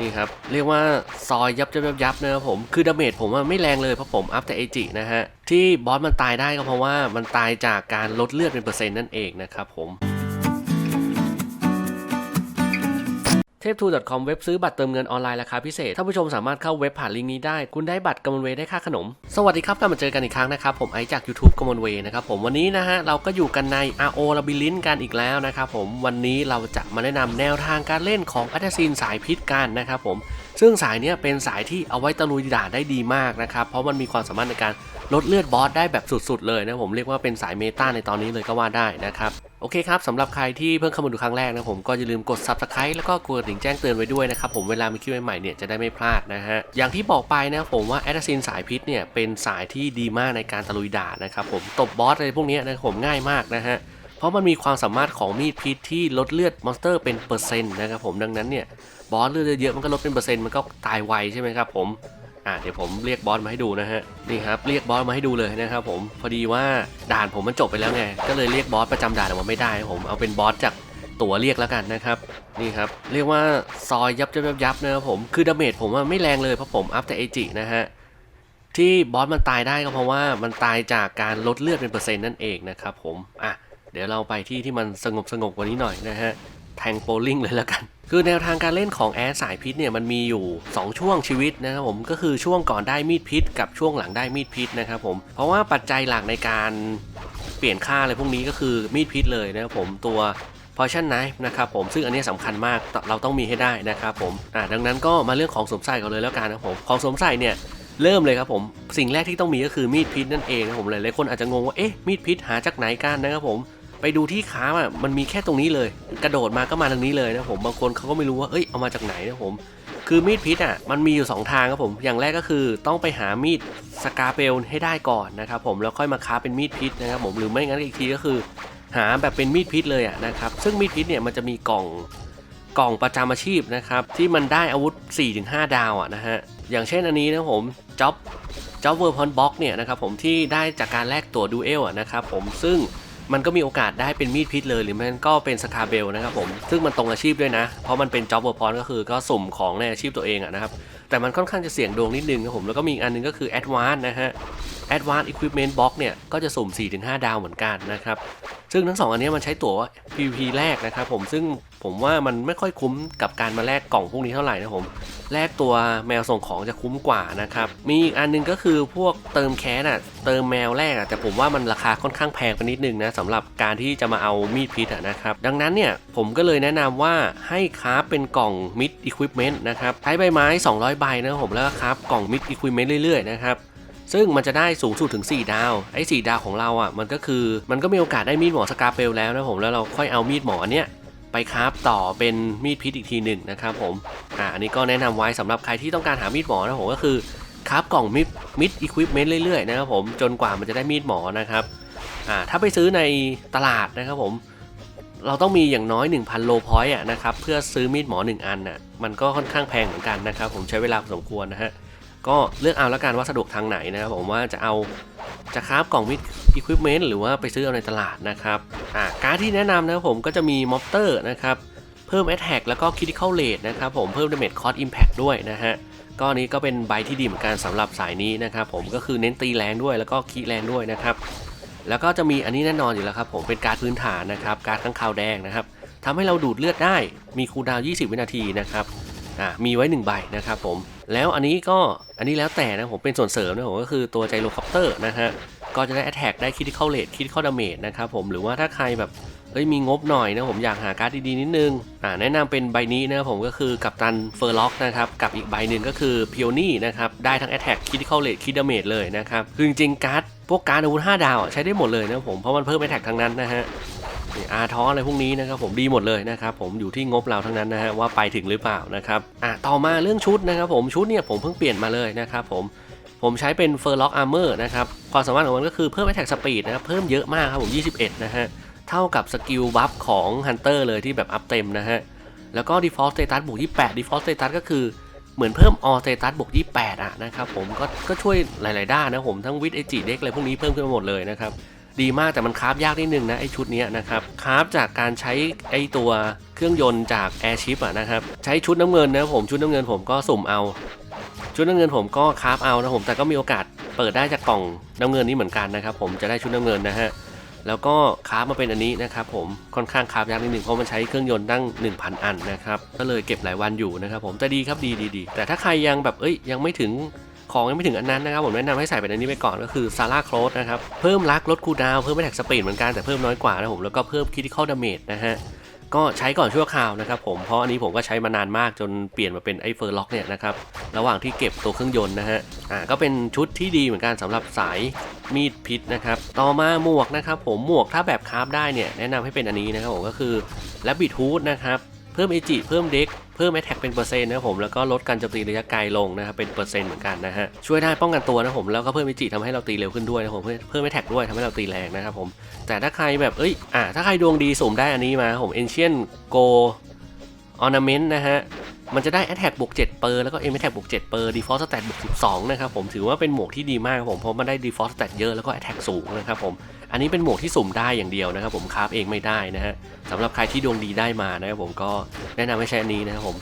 นี่ครับ เรียกว่าซอยยับยับยับยับนะครับผม คือดาเมจผมว่าไม่แรงเลยเพราะผมอัพแต่เอจินะฮะ ที่บอสมันตายได้ก็เพราะว่ามันตายจากการลดเลือดเป็นเปอร์เซ็นต์นั่นเองนะครับผม เทพทู .com เว็บซื้อบัตรเติมเงินออนไลน์ราคาพิเศษท่านผู้ชมสามารถเข้าเว็บผ่านลิงก์นี้ได้ คุณได้บัตรกำมลเวได้ค่าขนม สวัสดีครับกลับมาเจอกันอีกครั้งนะครับ ผมไอจาก YouTube กำมลเวนะครับผมวันนี้นะฮะเราก็อยู่กันใน RO l a b y r i n t กันอีกแล้วนะครับผมวันนี้เราจะมาแนะนำแนวทางการเล่นของอัตซินสายพิษกันนะครับผม ซึ่งสายเนี้ยเป็นสายที่เอาไว้ตะลุยด่านได้ดีมากนะครับ เพราะมันมีความสามารถในการลดเลือดบอสได้แบบสุดๆเลยนะผมเรียกว่าเป็นสายเมตาในตอนนี้เลยก็ว่าได้นะครับโอเคครับสำหรับใครที่เพิ่งเข้ามาดูครั้งแรกนะผมก็อย่าลืมกด subscribe แล้วก็กดกระดิ่งแจ้งเตือนไว้ด้วยนะครับผมเวลามีคลิปใหม่ๆเนี่ยจะได้ไม่พลาดนะฮะอย่างที่บอกไปนะผมว่าแอดซินสายพิษเนี่ยเป็นสายที่ดีมากในการตะลุยด่านนะครับผมตบบอสอะไรพวกนี้นะผมง่ายมากนะฮะ เพราะมันมีความสามารถของมีดพิษที่ลดเลือดมอนสเตอร์เป็นเปอร์เซ็นต์นะครับผมดังนั้นเนี่ยบอสเลือดเยอะมันก็ลดเป็นเปอร์เซ็นต์มันก็ตายไวใช่ไหมครับผมอะเดี๋ยวผมเรียกบอสมาให้ดูนะฮะนี่ครับเรียกบอสมาให้ดูเลยนะครับผมพอดีว่าด่านผมมันจบไปแล้วไงก็เลยเรียกบอสประจำด่านออกมาไม่ได้ ผมเอาเป็นบอสจากตัวเรียกแล้วกันนะครับนี่ครับเรียกว่าซอยยับยับยับยับนะครับผมคือดาเมจผมว่าไม่แรงเลยเพราะผมอัพแต่เอจินะฮะที่บอสมันตายได้ก็เพราะว่ามันตายจากการลดเลือดเป็นเปอร์เซ็นต์นั่นเองนะครับผมอะ ดี๋ยวเราไปที่ที่มันสงบสงบกว่านี้หน่อยนะฮะ แทงโปลิงเลยแล้วกัน คือแนวทางการเล่นของแอร์สายพิษเนี่ยมันมีอยู่ 2 ช่วงชีวิตนะครับผมก็คือช่วงก่อนได้มีดพิษ กับช่วงหลังได้มีดพิษนะครับผมเพราะว่าปัจจัยหลักในการเปลี่ยนค่าอะไรพวกนี้ก็คือมีดพิษเลยนะครับผมตัว poison knife นะครับผมซึ่งอันนี้สำคัญมากเราต้องมีให้ได้นะครับผมอ่าดังนั้นก็มาเรื่องของสวมใส่กันเลยแล้วกันนะผมของสวมใส่เนี่ยเริ่มเลยครับผมสิ่งแรกที่ต้องมีก็คือมีดพิษนั่นเองนะผมหลายๆคนอาจจะงงว่าเอ๊ะมีดพิษหาจากไหนกันนะครับผม ไปดูที่ขาอะมันมีแค่ตรงนี้เลย กระโดดมาก็มาทางนี้เลยนะผมบางคนเขาก็ไม่รู้ว่าเอ้ยเอามาจากไหนนะผมคือมีดพิษอะมันมีอยู่ 2 ทางครับผม อย่างแรกก็คือต้องไปหามีดสกาเปลให้ได้ก่อนนะครับผมแล้วค่อยมาค้าเป็นมีดพิษนะครับผมหรือไม่งั้นอีกทีก็คือ หาแบบเป็นมีดพิษเลยอะนะครับซึ่งมีดพิษเนี่ยมันจะมีกล่องกล่องประจำอาชีพนะครับที่มันได้อาวุธ 4-5 ดาวอะนะฮะอย่างเช่นอันนี้นะผมจ็อบจ็อบเวอร์พอนบ็อกเนี่ยนะครับผมที่ได้จากการแลกตั๋วดูเอลอะนะครับผมซึ่ง มันก็มีโอกาสได้เป็นมีดพิษเลย หรือมันก็เป็นสคาเบลนะครับผมซึ่งมันตรงอาชีพด้วยนะ เพราะมันเป็นจ็อบเวอร์พอนก็คือก็สุ่มของในอาชีพตัวเองอะนะครับแต่มันค่อนข้างจะเสี่ยงดวงนิดนึงครับผมแล้วก็มีอีกอันนึงก็คือ a d v a n c e นะฮะ Advanced Equipment Box เนี่ยก็จะสุ่ม 4-5 ดาวเหมือนกันนะครับซึ่งทั้งสองอันนี้มันใช้ตั๋ว PVP แรกนะครับผมซึ่งผมว่ามันไม่ค่อยคุ้มกับการมาแลกกล่องพวกนี้เท่าไหร่นะผม แลกตัวแมวส่งของจะคุ้มกว่านะครับ มีอีกอันหนึงก็คือพวกเติมแคสอะเติมแมวแรกอะแต่ผมว่ามันราคาค่อนข้างแพงไปนิดนึงนะสำหรับการที่จะมาเอามีดพิษอะนะครับ ดังนั้นเนี่ยผมก็เลยแนะนำว่าให้คราฟเป็นกล่องมิดอุปกรณ์นะครับใช้ใบไม้ 200 ใบนะผมแล้วก็คราฟกล่องมิดอุปกรณ์เรื่อยๆนะครับซึ่งมันจะได้สูงสุดถึง 4 ดาว ไอ้ 4 ดาวของเราอะ มันก็คือ มันก็มีโอกาสได้มีดหมอสกาเปลแล้วนะผม แล้วเราค่อยเอามีดหมออันเนี้ย ไปคราฟต่อเป็นมีดพิษอีกทีหนึ่งนะครับผมอ่าอันนี้ก็แนะนำไว้สำหรับใครที่ต้องการหามีดหมอนะผมก็คือคราฟกล่องมิดมิดอุปกรณ์เรื่อยๆนะครับผมจนกว่ามันจะได้มีดหมอนะครับอ่าถ้าไปซื้อในตลาดนะครับผมเราต้องมีอย่างน้อย 1,000 โลพอยต์อะนะครับเพื่อซื้อมีดหมอ 1 อันน่ะมันก็ค่อนข้างแพงเหมือนกันนะครับผมใช้เวลาพอสมควรนะฮะก็เลือกเอาแล้วกันว่าสะดวกทางไหนนะครับผมว่าจะเอา จะคราฟกล่องมิดอุปกรณ์หรือว่าไปซื้อเอาในตลาดนะครับอ่าการดที่แนะนำนะครับผมก็จะมีม็อบเตอร์นะครับเพิ่ม Attack แล้วก็ Critical Rate นะครับผมเพิ่ม Damage Cost Impact ด้วยนะฮะก็อันนี้ก็เป็นใบที่ดีเหมือนกันสำหรับสายนี้นะครับผมก็คือเน้นตีแรงด้วยแล้วก็คีแรงด้วยนะครับแล้วก็จะมีอันนี้แน่นอนอยู่แล้วครับผมเป็นการดพื้นฐานนะครับการดข้างคาวแดงนะครับทำให้เราดูดเลือดได้มีคูลดาวน์20 วินาทีนะครับอ่ามีไว้ 1 ใบนะครับผม แล้วอันนี้ก็อันนี้แล้วแต่นะผมเป็นส่วนเสริมนะผมก็คือตัวไจโรคอปเตอร์นะฮะก็จะได้ Attack ได้ Critical Rate Critical Damage นะครับผมหรือว่าถ้าใครแบบเอ้ยมีงบหน่อยนะผมอยากหาการ์ดดีๆนิดนึงอ่าแนะนำเป็นใบนี้นะผมก็คือกับตันเฟอร์ล็อกนะครับกับอีกใบหนึ่งก็คือพิโอนี่นะครับได้ทั้ง Attack Critical Rate Crit Damage เลยนะครับคือจริงๆการ์ดพวกการ์ดอาวุธ5ดาวใช้ได้หมดเลยนะผมเพราะมันเพิ่ม Attack ทั้งนั้นนะฮะ อาร์ทออะไรพวกนี้นะครับผมดีหมดเลยนะครับผมอยู่ที่งบเราทั้งนั้นนะฮะว่าไปถึงหรือเปล่านะครับอะต่อมาเรื่องชุดนะครับผมชุดเนี่ยผมเพิ่งเปลี่ยนมาเลยนะครับผมผมใช้เป็นเฟอร์ล็อกอาร์เมอร์นะครับความสามารถของมันก็คือเพิ่ม Attack Speed นะครับเพิ่มเยอะมากครับผม 21 นะฮะ เท่ากับสกิลบัฟของ Hunter เลยที่แบบอัพเต็มนะฮะ แล้วก็ Default Status บวก 28 Default Status ก็คือเหมือนเพิ่ม All Status บวก 28 อะนะครับผมก็ก็ช่วยหลาย ๆ ด้านนะผมทั้งวิดเอจิเด็กอะไรพวกนี้เพิ่มขึ้นมาหมดเลยนะครับ ดีมากแต่มันคราฟยากนิดนึงนะไอชุดนี้นะครับคราฟจากการใช้ไอตัวเครื่องยนต์จาก Airship อะนะครับใช้ชุดน้ำเงินนะผมชุดน้ำเงินผมก็สุ่มเอา ชุดน้ำเงินผมก็คราฟเอานะผมแต่ก็มีโอกาสเปิดได้จากกล่องน้ำเงินนี้เหมือนกันนะครับผมจะได้ชุดน้ำเงินนะฮะแล้วก็คราฟมาเป็นอันนี้นะครับผมค่อนข้างคราฟยากนิดหนึ่งเพราะมันใช้เครื่องยนต์ตั้ง 1,000 อันนะครับก็เลยเก็บหลายวันอยู่นะครับผมแต่ดีครับดีดีดีแต่ถ้าใครยังแบบเอ้ยยังไม่ถึง ของยังไม่ถึงอันนั้นนะครับผมแนะนำให้ใส่เป็นอันนี้ไปก่อนก็คือซาร่าโคลสนะครับเพิ่มลักลดคูลดาวเพิ่มแท็กสปีดเหมือนกันแต่เพิ่มน้อยกว่านะผมแล้วก็เพิ่มคิติคอลดาเมจนะฮะก็ใช้ก่อนชั่วคราวนะครับผมเพราะอันนี้ผมก็ใช้มานานมากจนเปลี่ยนมาเป็นไอ้เฟอร์ล็อกเนี่ยนะครับระหว่างที่เก็บตัวเครื่องยนต์นะฮะอ่าก็เป็นชุดที่ดีเหมือนกันสำหรับสายมีดพิษนะครับต่อมาหมวกนะครับผมหมวกถ้าแบบคราฟได้เนี่ยแนะนำให้เป็นอันนี้นะครับผมก็คือแลบบิทฮูดนะครับเพิ่มเอจิเพิ่มเด็ก เพิ่มแอตแทกเป็นเปอร์เซ็นต์นะผมแล้วก็ลดการโจมตีระยะไกลลงนะครับเป็นเปอร์เซ็นต์เหมือนกันนะฮะช่วยได้ป้องกันตัวนะผมแล้วก็เพิ่มมิจิทำให้เราตีเร็วขึ้นด้วยนะผมเพิ่มเพิ่มแอตแทกด้วยทำให้เราตีแรงนะครับผมแต่ถ้าใครแบบเอ้ยอ่าถ้าใครดวงดีสมได้อันนี้มาผมเอนเชียนโกออร์นาเมนต์นะฮะ มันจะได้ Attack บวก7เปอร์แล้วก็ Aim Attack บวก7เปอร์ Default Stat บวก12 นะครับผมถือว่าเป็นหมวกที่ดีมากครับผมเพราะมันได้ Default Stat เยอะแล้วก็ Attack สูงนะครับผมอันนี้เป็นหมวกที่สุ่มได้อย่างเดียวนะครับผมคราฟเองไม่ได้นะฮะสำหรับใครที่ดวงดีได้มานะครับผมก็แนะนำให้ใช้อันนี้นะครับผม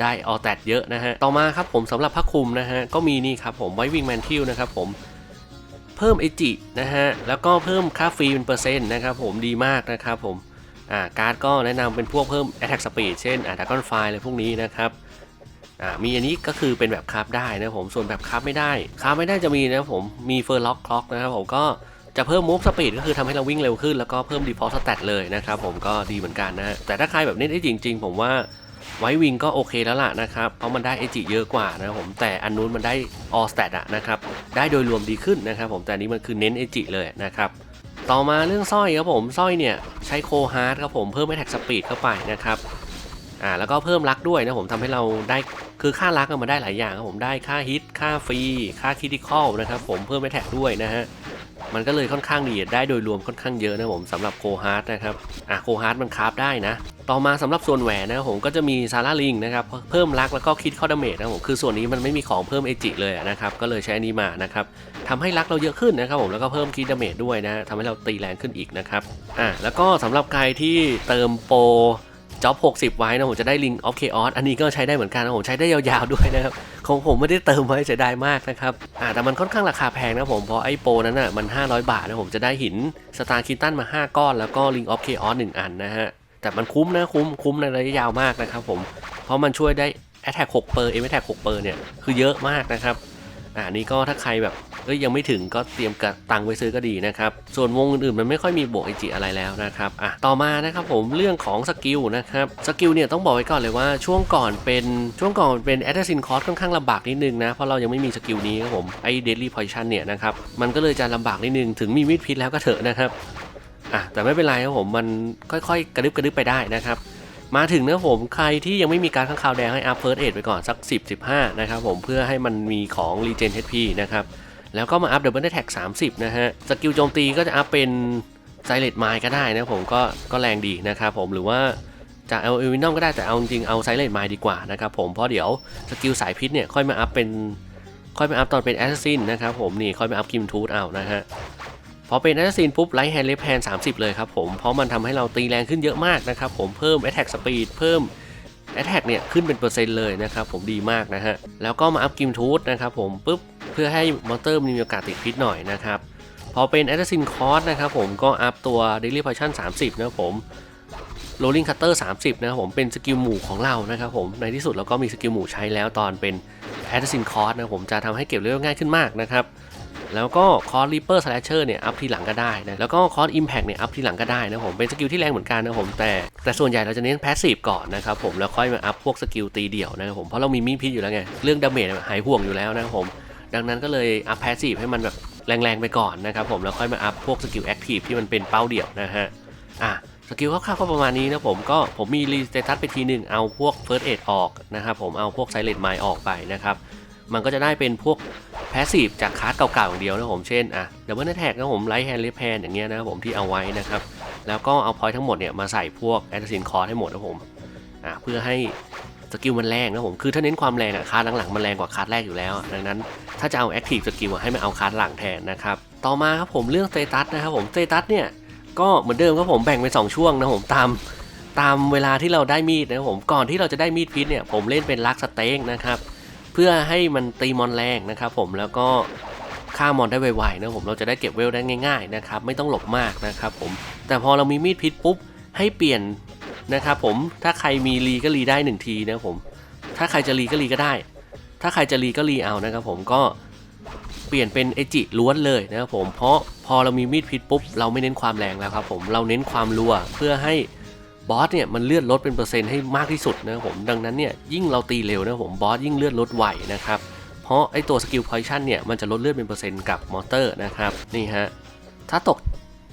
ได้ออแตดเยอะนะฮะต่อมาครับผมสำหรับผ้าคลุมนะฮะก็มีนี่ครับผมไววิงแมนทิลนะครับผมเพิ่มเอจินะฮะแล้วก็เพิ่มค่าฟรีเป็นเปอร์เซ็นต์นะครับผมดีมากนะครับผม อ่าการ์ดก็แนะนำเป็นพวกเพิ่ม Attack Speed เช่นอ่าดากอนไฟอะไรพวกนี้นะครับอ่ามีอันนี้ก็คือเป็นแบบคราฟได้นะผมส่วนแบบคราฟไม่ได้คราฟไม่ได้จะมีนะผมมีเฟอร์ล็อกคล็อกนะครับผมก็จะเพิ่มมูฟสปีดก็คือทำให้เราวิ่งเร็วขึ้น แล้วก็เพิ่ม default stat เลยนะครับผมก็ดีเหมือนกันนะแต่ถ้าใครแบบเน้นได้จริง ๆ ผมว่าไววิงก็โอเคแล้วล่ะนะครับเพราะมันได้เอจิเยอะกว่านะผมแต่อันนู้นมันได้ all stat อะนะครับได้โดยรวมดีขึ้นนะครับผมแต่นนี้มันคือเน้นเอจิเลยนะครับ ต่อมาเรื่องสร้อยครับผมสร้อยเนี่ยใช้โคฮาร์ดครับผมเพิ่มแท็กสปีดเข้าไปนะครับอ่าแล้วก็เพิ่มลักด้วยนะผมทำให้เราได้คือค่าลักมันได้หลายอย่างครับผมได้ค่าฮิตค่าฟรีค่าคิติคอลนะครับผมเพิ่มแท็กด้วยนะฮะมันก็เลยค่อนข้างดีได้โดยรวมค่อนข้างเยอะนะผมสำหรับโคฮาร์ดนะครับอะโคฮาร์ดมันคราฟได้นะ ต่อมาสำหรับส่วนแหวนนะครับผมก็จะมีซาร่าลิงนะครับเพิ่มลักแล้วก็คิดข้อดาเมจนะครับผมคือส่วนนี้มันไม่มีของเพิ่มเอจิเลยนะครับก็เลยใช้อันนี้มานะครับ ทำให้ลักเราเยอะขึ้นนะครับผมแล้วก็เพิ่มคีดาเมจด้วยนะทำให้เราตีแรงขึ้นอีกนะครับอ่าแล้วก็สำหรับใครที่เติมโปรจ็อบ 60 ไว้นะผมจะได้ลิงออฟเคออสอันนี้ก็ใช้ได้เหมือนกันนะผมใช้ได้ยาวๆด้วยนะครับ ของผมไม่ได้เติมไว้เสียดายมากนะครับอ่าแต่มันค่อนข้างราคาแพงนะผม เพราะไอ้โปรนั้นอะมัน 500 บาทนะผมจะได้หินสตาร์คิตันมา 5 ก้อน แล้วก็ลิงออฟเคออส1อันนะฮะ แต่มันคุ้มนะคุ้มคุ้มในระยะยาวมากนะครับผม เพราะมันช่วยได้ Attack 6เปอร์ M Attack 6เปอร์เนี่ยคือเยอะมากนะครับอ่านี่ก็ถ้าใครแบบ เอ้ยยังไม่ถึงก็เตรียมกระตังไว้ซื้อก็ดีนะครับ ส่วนวงอื่นๆมันไม่ค่อยมีบวกไอจิอะไรแล้วนะครับอะต่อมานะครับผมเรื่องของสกิลนะครับสกิลเนี่ยต้องบอกไว้ก่อนเลยว่าช่วงก่อนเป็นช่วงก่อนเป็นแอดซินคอร์สค่อนข้างลำบากนิดนึงนะเพราะเรายังไม่มีสกิลนี้ครับผมไอเดลี่พอยชันเนี่ยนะครับมันก็เลยจะลำบากนิดนึงถึงมีมีดพิษแล้วก็เถอะนะครับอะแต่ไม่เป็นไรครับผมมันค่อยๆ กระดึบกระดึบไปได้นะครับมาถึงนะผมใครที่ยังไม่มีการข้างคาวแดงให้อัพเฟิร์สเอไปก่อนสัก 10 15 นะครับผมเพื่อให้มันมีของ r e g e n HP นะครับ แล้วก็มาอัพ Double Attack 30 นะฮะ สกิลโจมตีก็จะอัพเป็น Silent Mine ก็ได้นะผมก็ก็แรงดีนะครับผมหรือว่าจะเอาเอวินอมก็ได้แต่เอาจริงเอา Silent Mine ดีกว่านะครับผมเพราะเดี๋ยวสกิลสายพิษเนี่ยค่อยมาอัพเป็นค่อยมาอัพตอนเป็น Assassin นะครับผมนี่ค่อยมาอัพกิมทูธเอานะฮะพอเป็นแอสซินปุ๊บไลท์แฮนด์เลฟแฮนด์30เลยครับผมเพราะมันทำให้เราตีแรงขึ้นเยอะมากนะครับผมเพิ่ม Attack Speed เพิ่ม Attack เนี่ยขึ้นเป็นเปอร์เซ็นต์เลยนะครับผมดีมากนะฮะแล้วก็มาอัพกิมทูธนะครับผมปุ๊บ พื่อให้มอนเตอร์มีโอกาสติดพิษหน่อยนะครับ พอเป็น Assassin c o s นะครับผมก็อัพตัว Daily Potion 30 นะครับผม Rolling Cutter 30 นะครับผมเป็นสกิลหมู่ของเรานะครับผมในที่สุดเราก็มีสกิลหมู่ใช้แล้วตอนเป็น Assassin c o s นะครับผมจะทำให้เก็บเลเวลง่ายขึ้นมากนะครับแล้วก็คอร์ Reaper Slasher เนี่ยอัพทีหลังก็ได้นะแล้วก็คอร์ Impact เนี่ยอัพทีหลังก็ได้นะผมเป็นสกิลที่แรงเหมือนกันนะผมแต่แต่ส่วนใหญ่เราจะเน้น Passive ก่อนนะครับผมแล้วค่อยมาอัพพวกสกิลตีเดี่ยวนะครับผมเพราะเรามีมีดพิษอยู่แล้วไงเรื่องดาเมจหายห่วงอยู่แล้วนะครับผม ดังนั้นก็เลยอัพ Passive ให้มันแบบแรงๆไปก่อนนะครับผมแล้วค่อยมาอัพพวกสกิล Active ที่มันเป็นเป้าเดี่ยวนะฮะอะสกิลคร่าวๆก็ประมาณนี้นะผมก็ผมมีรีสเตตัสไปทีหนึ่งเอาพวก First Aid ออกนะครับผมเอาพวก Silent Mine ออกไปนะครับมันก็จะได้เป็นพวกแพสซีฟจากคาร์ดเก่าๆอย่างเดียวนะผมเช่นอะดับเบิลแท็กนะผมไลท์แฮนด์เลฟแฮนอย่างเงี้ยนะครับผมที่เอาไว้นะครับแล้วก็เอาพอยต์ทั้งหมดเนี่ยมาใส่พวกแอตซินคอร์ให้หมดนะผมอะเพื่อให้ สกิลมันแรงนะผมคือถ้าเน้นความแรงอะคาร์ดหลังๆมันแรงกว่าคาร์ดแรกอยู่แล้ว ดังนั้นถ้าจะเอาแอคทีฟสกิลให้มันเอาคาร์ดหลังแทนนะครับต่อมาครับผมเรื่องสเตตัสนะครับผมสเตตัสเนี่ยก็เหมือนเดิมครับผมแบ่งเป็นสองช่วงนะผมตามตามเวลาที่เราได้มีดนะครับผมก่อนที่เราจะได้มีดพิษเนี่ยผมเล่นเป็นลักสเต็กนะครับเพื่อให้มันตีมอนแรงนะครับผมแล้วก็ฆ่ามอนได้ไวๆนะผมเราจะได้เก็บเวลได้ง่ายๆนะครับไม่ต้องหลบมากนะครับผมแต่พอเรามีมีดพิษปุ๊บให้เปลี่ยน นะครับผมถ้าใครมีรีก็รีได้หนึ่งทีนะผมถ้าใครจะรีก็รีก็ได้ ถ้าใครจะรีก็รีเอานะครับผมก็เปลี่ยนเป็นเอจิล้วนเลยนะครับผมเพราะพอเรามีมีดพิษปุ๊บเราไม่เน้นความแรงแล้วครับผมเราเน้นความรัวเพื่อให้บอสเนี่ยมันเลือดลดเป็นเปอร์เซ็นต์ให้มากที่สุดนะครับผมดังนั้นเนี่ยยิ่งเราตีเร็วนะครับผมบอสยิ่งเลือดลดไวนะครับเพราะไอตัวสกิลพอยชั่นเนี่ยมันจะลดเลือดเป็นเปอร์เซ็นต์กับมอเตอร์นะครับนี่ฮะถ้าตก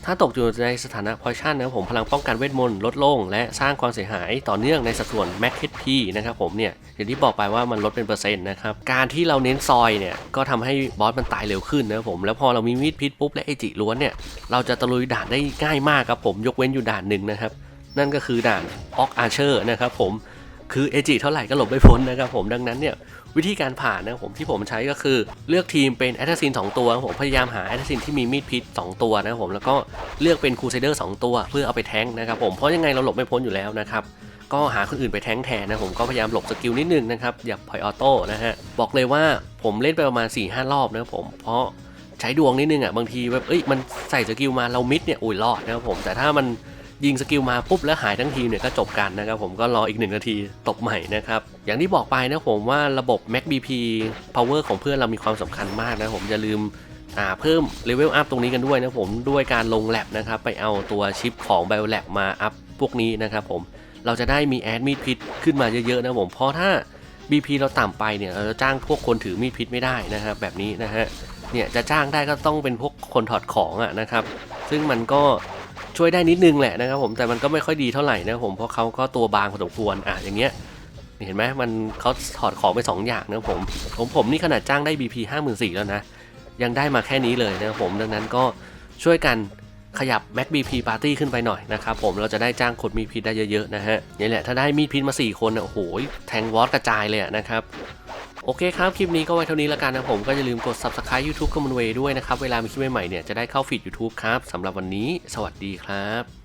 ถ้าตกอยู่ในสถานะพอยชั่นนะครับผมพลังป้องกันเวทมนต์ลดลง และสร้างความเสียหายต่อเนื่องในสัดส่วน Max HP นะครับผมเนี่ยอย่างที่บอกไปว่ามันลดเป็นเปอร์เซ็นต์นะครับการที่เราเน้นซอยเนี่ยก็ทำให้บอสมันตายเร็วขึ้นนะครับผมแล้วพอเรามีมีดพิษปุ๊บและเอจิล้วนเนี่ยเราจะตะลุยด่านได้ง่ายมากครับผมยกเว้นอยู่ด่านหนึ่งนะครับนั่นก็คือด่านออกอาเชอร์นะครับผม คือเอจิเท่าไหร่ก็หลบไม่พ้นนะครับผมดังนั้นเนี่ยวิธีการผ่านนะครับผมที่ผมใช้ก็คือเลือกทีมเป็นแอตซิน2ตัวผมพยายามหาแอตซินที่มีมีดพิษ2ตัวนะครับผมแล้วก็เลือกเป็นครูไซเดอร์2ตัว เพื่อเอาไปแท้งนะครับผมเพราะยังไงเราหลบไม่พ้นอยู่แล้วนะครับก็หาคนอื่นไปแท้งแทนนะผมก็พยายามหลบสกิลนิดนึงนะครับอย่าพอยออโต้นะฮะบอกเลยว่าผมเล่นไปประมาณ4-5รอบนะครับผมเพราะใช้ดวงนิดนึงอะบางทีแบบเอ้ยมันใส่สกิลมาเรามิดเนี่ยอุ้ยรอดนะครับผมแต่ถ้ามัน ยิงสกิลมาปุ๊บแล้วหายทั้งทีมเนี่ยก็จบกันนะครับผมก็รออีกหนึ่งนาทีตบใหม่นะครับ อย่างที่บอกไปนะผมว่าระบบ Mac BP Power ของเพื่อนเรามีความสำคัญมากนะผมอย่าลืมเพิ่มเลเวลอัพตรงนี้กันด้วยนะผมด้วยการลงแลบนะครับไปเอาตัวชิปของ b i o l a b มาอัพพวกนี้นะครับผมเราจะได้มีแอดมีดพิษขึ้นมาเยอะๆนะผมเพราะถ้า BP เราต่ำไปเนี่ยเราจะจ้างพวกคนถือมีดพิษไม่ได้นะครับแบบนี้นะฮะเนี่ยจะจ้างได้ก็ต้องเป็นพวกคนถอดของอะนะครับซึ่งมันก็ ช่วยได้นิดนึงแหละนะครับผมแต่มันก็ไม่ค่อยดีเท่าไหร่นะผมเพราะเขาก็ตัวบางพอสมควรอะอย่างเงี้ยเห็นไหมมันเขาถอดของไปสองอย่างนะผมผมผมนี่ขนาดจ้างได้ BP 54,000แล้วนะ ยังได้มาแค่นี้เลยนะครับผมดังนั้นก็ช่วยกันขยับ Mac BP Party ขึ้นไปหน่อยนะครับผมเราจะได้จ้างคนมีพิษได้เยอะๆนะฮะนี่แหละถ้าได้มีดพิษมา 4 คนอะโอ้โหแทงวอตกระจายเลยนะครับ โอเคครับ คลิปนี้ก็ไว้เท่านี้แล้วกันนะผมก็อย่าลืมกด Subscribe YouTube Common Way ด้วยนะครับ เวลามีคลิปใหม่ๆเนี่ยจะได้เข้าฟีด YouTube ครับสำหรับวันนี้ สวัสดีครับ